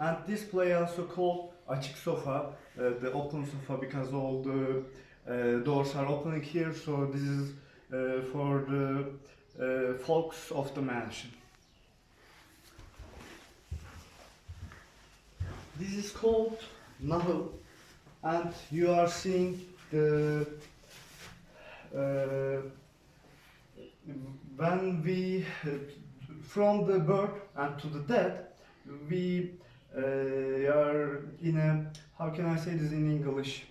And this play also called açık sofa, uh, the open sofa because all the uh, doors are opening here. So this is uh, for the uh, folks of the mansion. This is called Nahıl, and you are seeing the uh, when we from the birth and to the death we are in a how can I say this in English?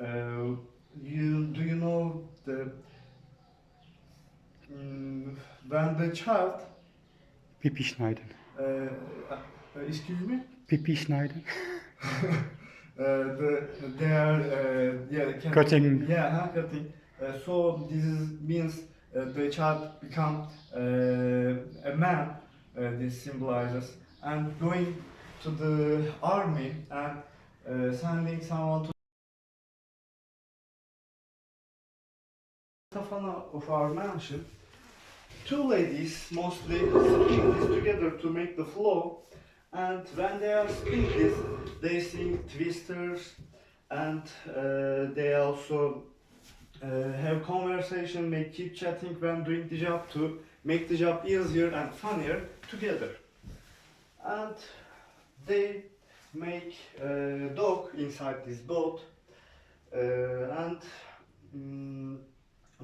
Uh, you do you know the mm, when the child Pipi schneiden. uh, uh, excuse me Pipi schneiden. uh, the they are uh, yeah can, Cutting. yeah huh, cutting uh, so this is, means uh, the child become uh, a man uh, this symbolizes and going to the army and uh, sending someone to Tafana of our mansion. Two ladies mostly sing this together to make the flow and when they are singing this they sing twisters and uh, they also uh, have conversation make keep chatting when doing the job to make the job easier and funnier together. And they make a dog inside this boat uh, and mm,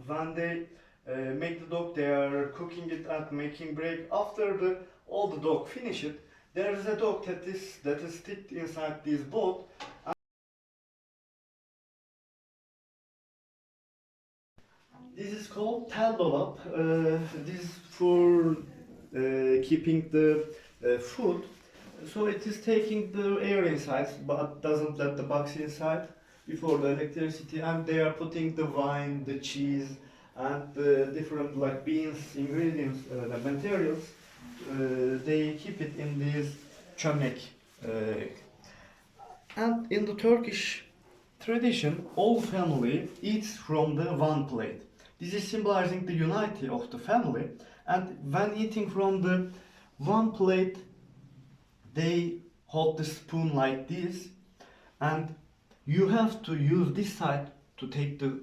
when they uh, make the dog they are cooking it and making break after the all the dog finish it there is a dog that is that is sticked inside this boat this is called tel uh, this is for uh, keeping the uh, food so it is taking the air inside but doesn't let the bugs inside before the electricity and they are putting the wine the cheese and the different like beans ingredients uh, the materials uh, they keep it in this çömlek uh, and in the turkish tradition all family eats from the one plate. This is symbolizing the unity of the family and when eating from the one plate they hold the spoon like this and you have to use this side to take the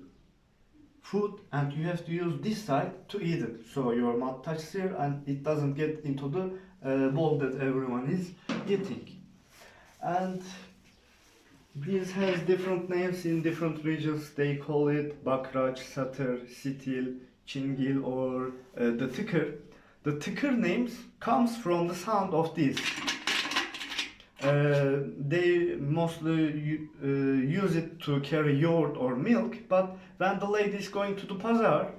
food and you have to use this side to eat it. So your mouth touches here and it doesn't get into the uh, bowl that everyone is eating. And this has different names in different regions. They call it bakraç satır sitil chingil or uh, the tıkır the tıkır names comes from the sound of this uh, they mostly uh, use it to carry yogurt or milk, but when the lady is going to the bazaar,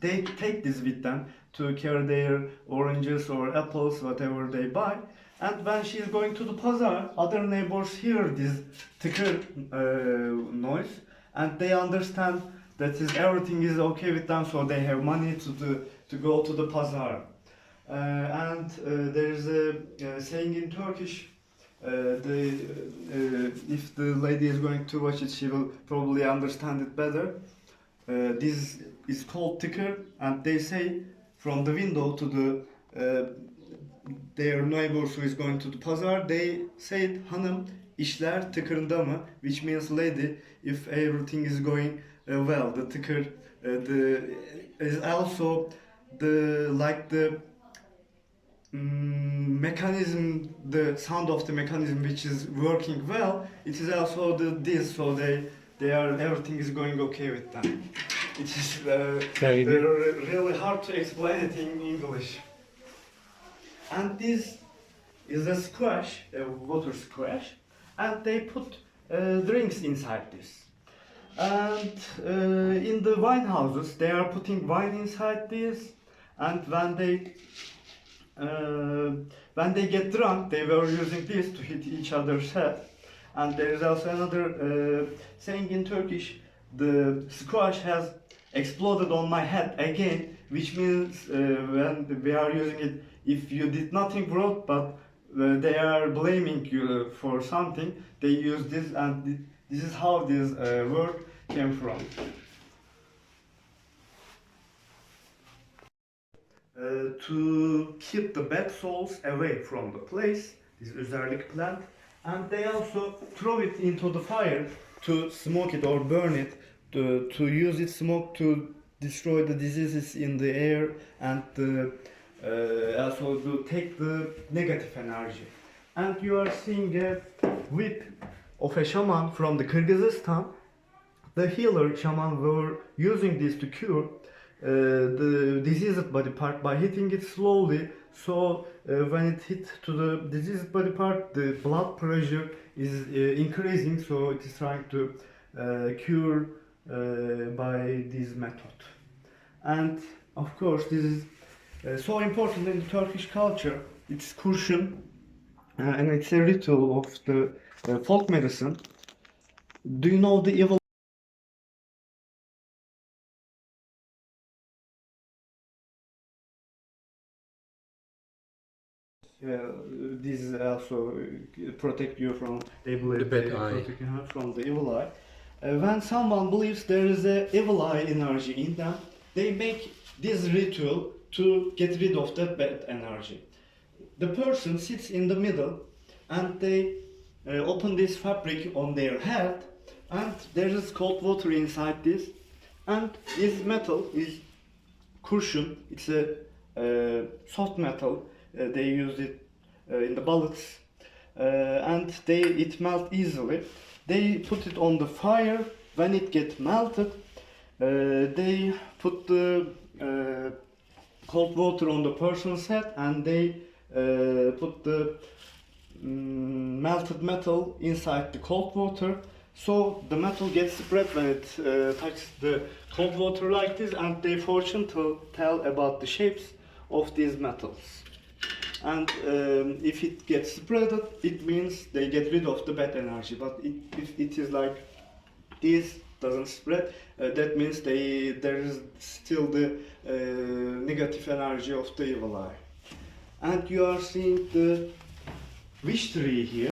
they take this with them to carry their oranges or apples, whatever they buy. And when she is going to the bazaar, other neighbors hear this tıkır uh, noise, and they understand that is everything is okay with them, so they have money to the, to go to the bazaar. Uh, and uh, there is a, saying in Turkish uh, the uh, if the lady is going to watch it, she will probably understand it better. Uh, this is called tıkır, and they say from the window to the their neighbors who is going to the pazar, they say hanım işler tıkırında mı, which means lady if everything is going uh, well. The tıkır uh, the is also the like the mechanism, the sound of the mechanism which is working well, it is also the this, so they they are everything is going okay with them. It is uh, really hard to explain it in English. And this is a squash, a water squash, and they put uh, drinks inside this. And uh, in the wine houses, they are putting wine inside this, and when they uh, when they get drunk, they were using this to hit each other's head. And there is also another uh, saying in Turkish, the squash has exploded on my head again, which means uh, when we are using it, if you did nothing wrong, but uh, they are blaming you for something, they use this, and thi- this is how this uh, word came from. To keep the bad souls away from the place, this Üzerlik plant, and they also throw it into the fire to smoke it or burn it to, to use its smoke to destroy the diseases in the air and the, uh, also to take the negative energy. And you are seeing a whip of a shaman from the Kyrgyzstan. The healer shaman were using this to cure the diseased body part by hitting it slowly. So uh, when it hit to the diseased body part, the blood pressure is uh, increasing. So it is trying to uh, cure uh, by this method. And of course, this is uh, so important in the Turkish culture. It's kurşun, uh, and it's a ritual of the uh, folk medicine. Do you know the evil? Uh, this is also uh, protect you from believe The bad they eye. protect you from the evil eye. Uh, when someone believes there is a evil eye energy in them, they make this ritual to get rid of that bad energy. The person sits in the middle, and they uh, open this fabric on their head, and there is cold water inside this, and this metal is kurşun. It's a uh, soft metal. Uh, they use it uh, in the bullets, uh, and they it melt easily. They put it on the fire. When it get melted, they put the cold water on the person's head, and they put the mm, melted metal inside the cold water. So the metal gets spread when it uh, touches the cold water like this, and they fortune to tell about the shapes of these metals. And um, if it gets spread, it means they get rid of the bad energy. But it, if it is like this doesn't spread, uh, that means they there is still the uh, negative energy of the evil eye. And you are seeing the wish tree here.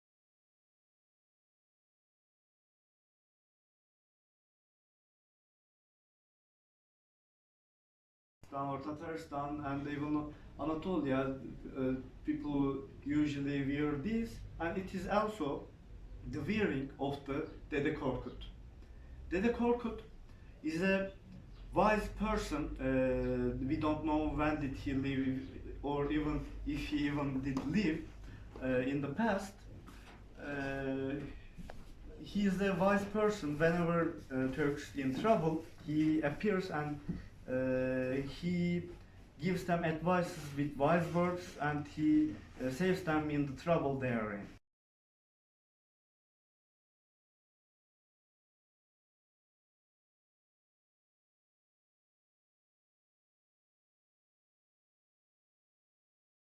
Or Tatarstan and even Anatolia, uh, people usually wear this, and it is also the wearing of the Dede Korkut. Dede Korkut is a wise person. Uh, we don't know when did he live, or even if he even did live uh, in the past. Uh, he is a wise person. Whenever uh, Turks in trouble, he appears and he gives them advices with wise words, and he uh, saves them in the trouble they are in.